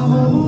Oh.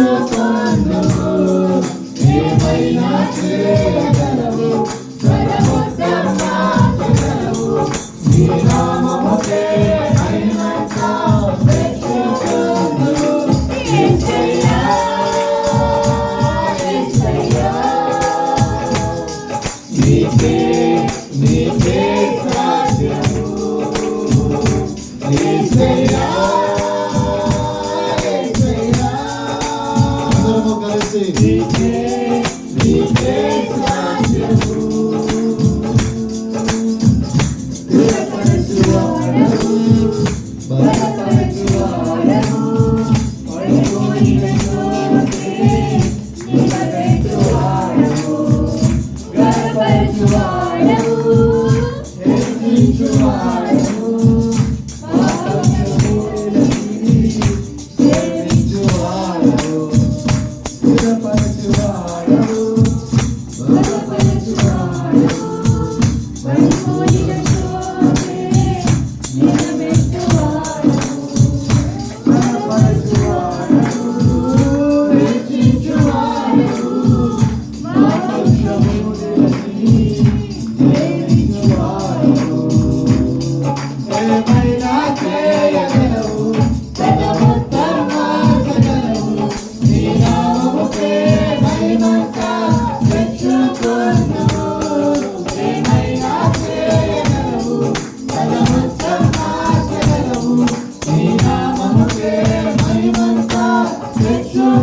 Jesus. assim.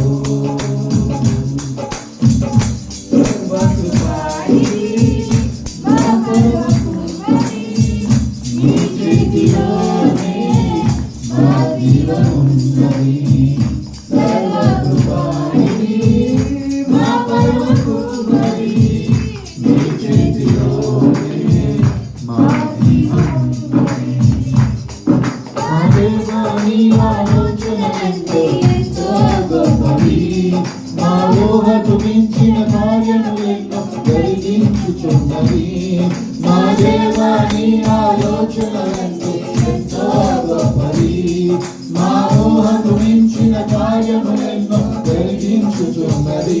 Ooh. ఊహకు మించిన కార్యములేకం జరిగించుచున్నవి నా దేవాని ఆలోచనలంటూ ఎంతో గొప్పవి. నా ఊహకు మించిన కార్యములేకం జరిగించుచున్నది